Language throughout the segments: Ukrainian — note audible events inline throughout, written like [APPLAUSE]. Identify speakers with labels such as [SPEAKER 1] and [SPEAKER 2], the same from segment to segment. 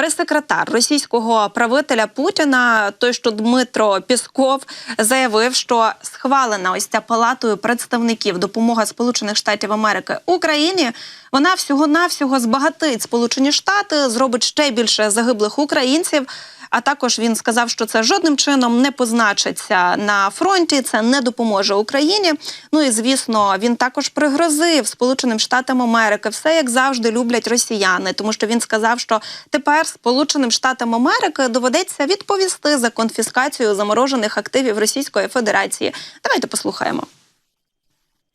[SPEAKER 1] прес-секретар російського правителя Путіна, той що Дмитро Пісков, заявив, що схвалена ось ця палатою представників допомога Сполучених Штатів Америки Україні. Вона всього навсього збагатить Сполучені Штати, зробить ще більше загиблих українців. А також він сказав, що це жодним чином не позначиться на фронті, це не допоможе Україні. Ну і звісно, він також пригрозив Сполученим Штатам Америки все як завжди люблять росіяни, тому що він сказав, що тепер Сполученим Штатам Америки доведеться відповісти за конфіскацію заморожених активів Російської Федерації. Давайте послухаємо.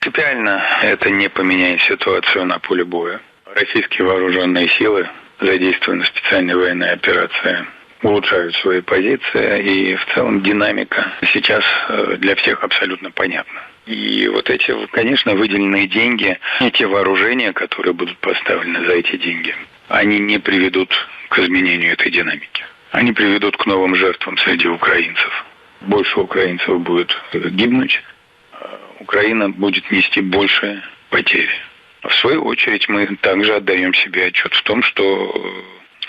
[SPEAKER 2] Принципиально это не поменяет ситуацию на поле боя. Российские вооруженные силы, задействованные в специальной военной операции, улучшают свои позиции, и в целом динамика сейчас э, для всех абсолютно понятна. И вот эти, конечно, выделенные деньги, и те вооружения, которые будут поставлены за эти деньги, они не приведут к изменению этой динамики. Они приведут к новым жертвам среди украинцев. Больше украинцев будет гибнуть, Украина будет нести больше потерь. В свою очередь мы также отдаем себе отчет в том, что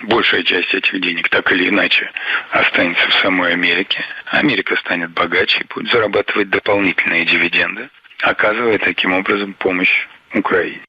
[SPEAKER 2] большая часть этих денег так или иначе останется в самой Америке. Америка станет богаче и будет зарабатывать дополнительные дивиденды, оказывая таким образом помощь Украине.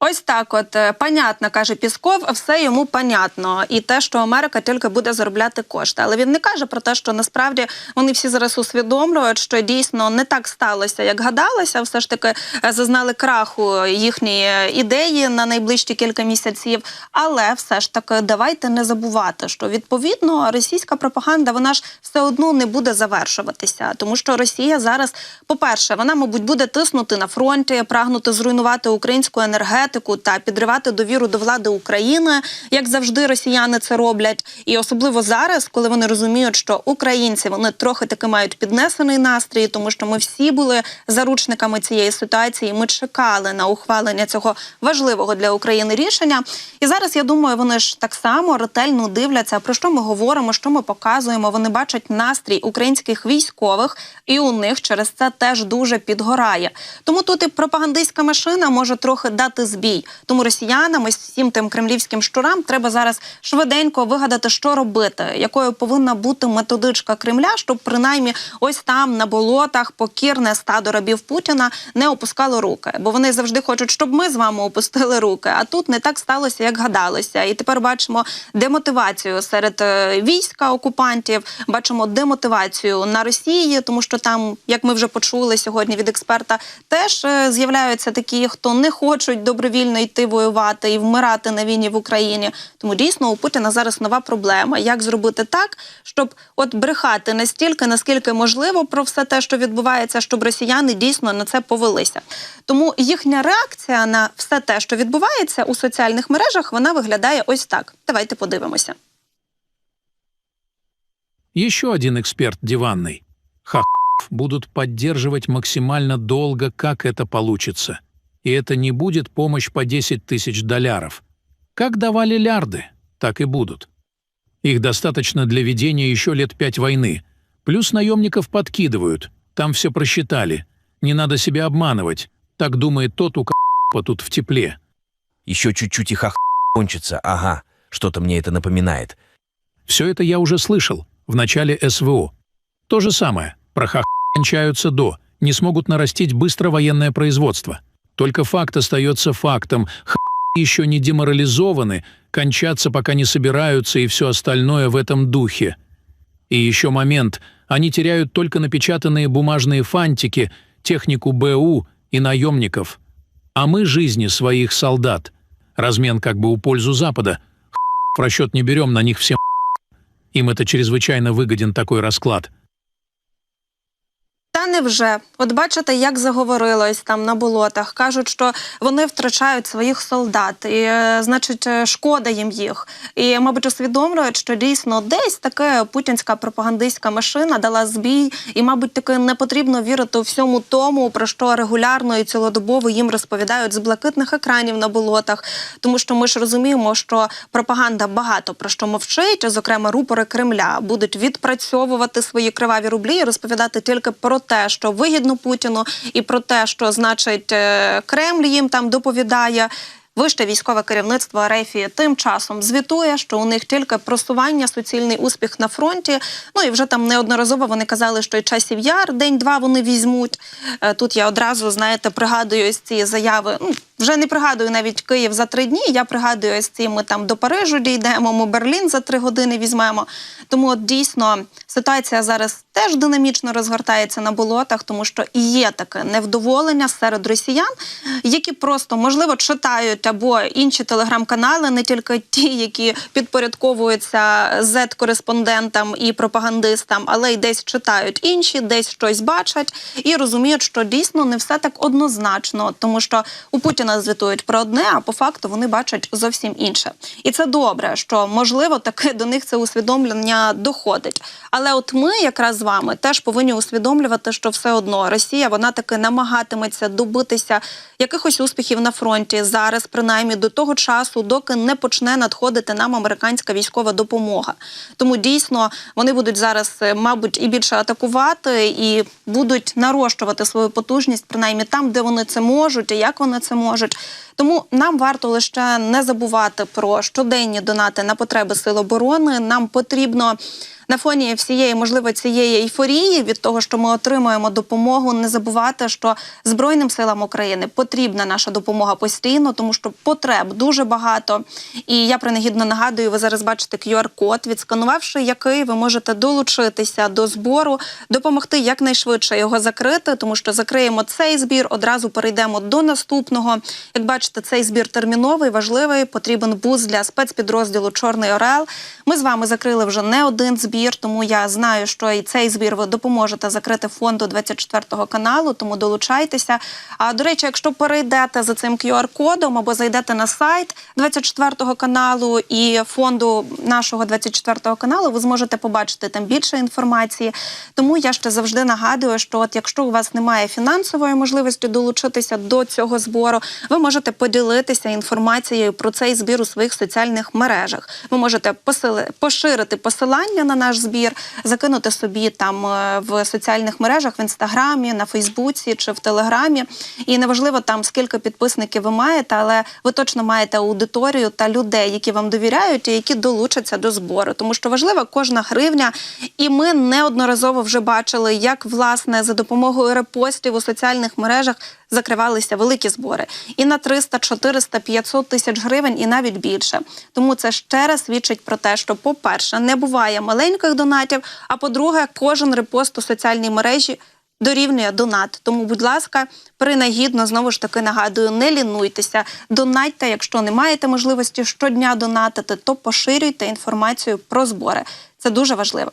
[SPEAKER 1] Ось так, от е, понятно, каже Пісков, все йому понятно. І те, що Америка тільки буде заробляти кошти. Але він не каже про те, що насправді вони всі зараз усвідомлюють, що дійсно не так сталося, як гадалося. Все ж таки е, зазнали краху їхні ідеї на найближчі кілька місяців. Але все ж таки давайте не забувати, що відповідно російська пропаганда вона ж все одно не буде завершуватися, тому що Росія зараз, по-перше, вона, мабуть, буде тиснути на фронті, прагнути зруйнувати українську енергетику та підривати довіру до влади України, як завжди, росіяни це роблять. І особливо зараз, коли вони розуміють, що українці вони трохи таки мають піднесений настрій, тому що ми всі були заручниками цієї ситуації. Ми чекали на ухвалення цього важливого для України рішення. І зараз я думаю, вони ж так само ретельно дивляться, про що ми говоримо, що ми показуємо. Вони бачать настрій українських військових, і у них через це теж дуже підгорає. Тому тут і пропагандистська машина може трохи дати збій. Тому росіянам ось всім тим кремлівським щурам треба зараз швиденько вигадати, що робити, якою повинна бути методичка Кремля, щоб принаймні ось там на болотах покірне стадо рабів Путіна не опускало руки, бо вони завжди хочуть, щоб ми з вами опустили руки. А тут не так сталося, як гадалося. І тепер бачимо демотивацію серед е, війська окупантів. Бачимо демотивацію на Росії, тому що там, як ми вже почули сьогодні від експерта, теж е, з'являються такі, хто не хочуть добровільно йти воювати і вмирати на війні в Україні. Тому дійсно у Путіна зараз нова проблема. Як зробити так, щоб от брехати настільки, наскільки можливо, про все те, що відбувається, щоб росіяни дійсно на це повелися. Тому їхня реакція на все те, що відбувається у соціальних мережах, вона виглядає ось так. Давайте подивимося.
[SPEAKER 3] Еще один эксперт диванный. Ха будут поддерживать максимально долго, как это получится. И это не будет помощь по 10 тысяч долларов. Как давали лярды, так и будут. Их достаточно для ведения еще лет пять войны. Плюс наемников подкидывают. Там все просчитали. Не надо себя обманывать. Так думает тот, у кого [LAUGHS] тут в тепле.
[SPEAKER 4] Еще чуть-чуть и ха [LAUGHS] кончится. Ага, что-то мне это напоминает.
[SPEAKER 3] Все это я уже слышал в начале СВО. То же самое. Про ха [LAUGHS] кончаются до. Не смогут нарастить быстро военное производство. Только факт остается фактом. Х еще не деморализованы, кончаться пока не собираются и все остальное в этом духе. И еще момент. Они теряют только напечатанные бумажные фантики, технику БУ и наемников. А мы жизни своих солдат. Размен как бы у пользу Запада. Х в расчет не берем на них всем. Им это чрезвычайно выгоден такой расклад.
[SPEAKER 1] Та невже? От бачите, як заговорилось там на болотах. Кажуть, що вони втрачають своїх солдат, і е, значить, е, шкода їм їх. І, мабуть, усвідомлюють, що дійсно десь таке путінська пропагандистська машина дала збій, і, мабуть, таки не потрібно вірити всьому тому, про що регулярно і цілодобово їм розповідають з блакитних екранів на болотах. Тому що ми ж розуміємо, що пропаганда багато про що мовчить, зокрема, рупори Кремля будуть відпрацьовувати свої криваві рублі і розповідати тільки про те, що вигідно Путіну, і про те, що значить е, Кремль їм там доповідає. Вище військове керівництво Рефії тим часом звітує, що у них тільки просування, суцільний успіх на фронті. Ну і вже там неодноразово вони казали, що і часів яр день-два вони візьмуть. Е, Тут я одразу знаєте пригадую ці заяви. Ну вже не пригадую навіть Київ за три дні. Я пригадую ось ці ми там до Парижу дійдемо. Ми Берлін за три години візьмемо. Тому от дійсно ситуація зараз теж динамічно розгортається на болотах, тому що і є таке невдоволення серед росіян, які просто можливо читають або інші телеграм-канали, не тільки ті, які підпорядковуються Z-кореспондентам і пропагандистам, але й десь читають інші, десь щось бачать і розуміють, що дійсно не все так однозначно, тому що у Путіна звітують про одне, а по факту вони бачать зовсім інше. І це добре, що можливо таки до них це усвідомлення доходить. Але от ми, якраз з вами, теж повинні усвідомлювати, що все одно Росія вона таки намагатиметься добитися якихось успіхів на фронті зараз, принаймні до того часу, доки не почне надходити нам американська військова допомога. Тому дійсно вони будуть зараз, е, мабуть, і більше атакувати, і будуть нарощувати свою потужність, принаймні там, де вони це можуть, і як вони це можуть. rzecz Тому нам варто лише не забувати про щоденні донати на потреби сил оборони. Нам потрібно на фоні всієї, можливо, цієї ейфорії від того, що ми отримуємо допомогу, не забувати, що Збройним силам України потрібна наша допомога постійно, тому що потреб дуже багато. І я принагідно нагадую, ви зараз бачите QR-код, відсканувавши який ви можете долучитися до збору, допомогти якнайшвидше його закрити, тому що закриємо цей збір, одразу перейдемо до наступного. Як бачите, цей збір терміновий, важливий. Потрібен буз для спецпідрозділу Чорний Орел. Ми з вами закрили вже не один збір, тому я знаю, що і цей збір ви допоможете закрити фонду 24-го каналу, тому долучайтеся. А до речі, якщо перейдете за цим QR-кодом або зайдете на сайт 24-го каналу і фонду нашого 24-го каналу, ви зможете побачити там більше інформації. Тому я ще завжди нагадую, що от якщо у вас немає фінансової можливості долучитися до цього збору, ви можете поділитися інформацією про цей збір у своїх соціальних мережах. Ви можете посили, поширити посилання на наш збір, закинути собі там е, в соціальних мережах в інстаграмі, на Фейсбуці чи в Телеграмі. І неважливо там скільки підписників ви маєте, але ви точно маєте аудиторію та людей, які вам довіряють і які долучаться до збору. Тому що важлива кожна гривня, і ми неодноразово вже бачили, як власне за допомогою репостів у соціальних мережах закривалися великі збори і на 300, 400, 500 тисяч гривень, і навіть більше. Тому це ще раз свідчить про те, що, по-перше, не буває маленьких донатів. А по-друге, кожен репост у соціальній мережі дорівнює донат. Тому, будь ласка, принагідно знову ж таки нагадую, не лінуйтеся, донатьте. Якщо не маєте можливості щодня донатити, то поширюйте інформацію про збори. Це дуже важливо.